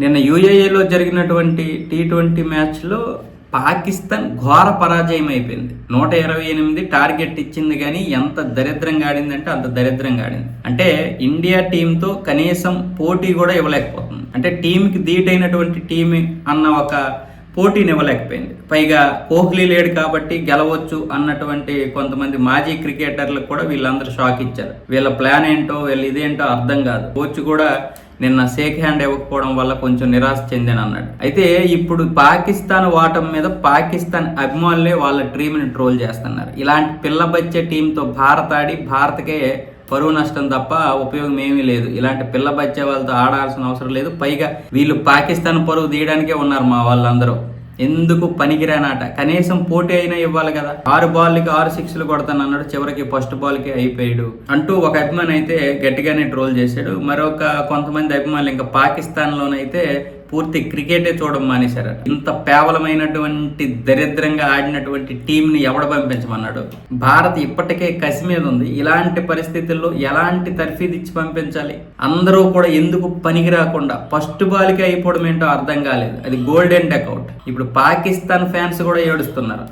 నిన్న యూఏఏలో జరిగినటువంటి T twenty మ్యాచ్లో పాకిస్తాన్ ఘోర పరాజయం అయిపోయింది. నూట ఇరవై ఎనిమిది టార్గెట్ ఇచ్చింది కానీ ఎంత దరిద్రంగా ఆడిందంటే అంత దరిద్రంగా ఆడింది. అంటే ఇండియా టీంతో కనీసం పోటీ కూడా ఇవ్వలేకపోతుంది. అంటే టీంకి ధీటైనటువంటి టీం అన్న ఒక పోటీనివ్వలేకపోయింది పైగా కోహ్లీ లేడు కాబట్టి గెలవచ్చు అన్నటువంటి కొంతమంది మాజీ క్రికెటర్లకు కూడా వీళ్ళందరూ షాక్ ఇచ్చారు. వీళ్ళ ప్లాన్ ఏంటో వీళ్ళ ఇదేంటో అర్థం కాదు. కోచ్ కూడా నిన్న షేక్ హ్యాండ్ ఇవ్వకపోవడం వల్ల కొంచెం నిరాశ చెందాను అన్నాడు. అయితే ఇప్పుడు పాకిస్తాన్ వాటం మీద పాకిస్తాన్ అభిమానులే వాళ్ళ టీంని ట్రోల్ చేస్తున్నారు. ఇలాంటి పిల్ల బచ్చే టీంతో భారత్ ఆడి భారత్కే పరువు నష్టం తప్ప ఉపయోగం ఏమీ లేదు. ఇలాంటి పిల్ల బచ్చే వాళ్ళతో ఆడాల్సిన అవసరం లేదు. పైగా వీళ్ళు పాకిస్తాన్ పరువు తీయడానికే ఉన్నారు మా వాళ్ళందరూ. ఎందుకు పనికిరానాట? కనీసం పోటీ అయినా ఇవ్వాలి కదా. ఆరు బాల్కి ఆరు సిక్స్లు కొడతాను అన్నాడు. చివరికి ఫస్ట్ బాల్కి అయిపోయాడు. అంటూ ఒక అభిమాని అయితే గట్టిగానే ట్రోల్ చేశాడు. మరొక కొంతమంది అభిమానులు ఇంకా పాకిస్తాన్లోనైతే పూర్తి క్రికెటే చూడడం మానేశారు ఇంత పేవలమైనటువంటి దరిద్రంగా ఆడినటువంటి టీంని ఎవడ పంపించమన్నాడు? భారత్ ఇప్పటికే కసి మీద ఉంది. ఇలాంటి పరిస్థితుల్లో ఎలాంటి తర్ఫీదు ఇచ్చి పంపించాలి? అందరూ కూడా ఎందుకు పనికి రాకుండా? ఫస్ట్ బాల్కి అయిపోవడం ఏంటో అర్థం కాలేదు. అది గోల్డెన్ డెకౌట్ ఇప్పుడు పాకిస్తాన్ ఫ్యాన్స్ కూడా ఏడుస్తున్నారు.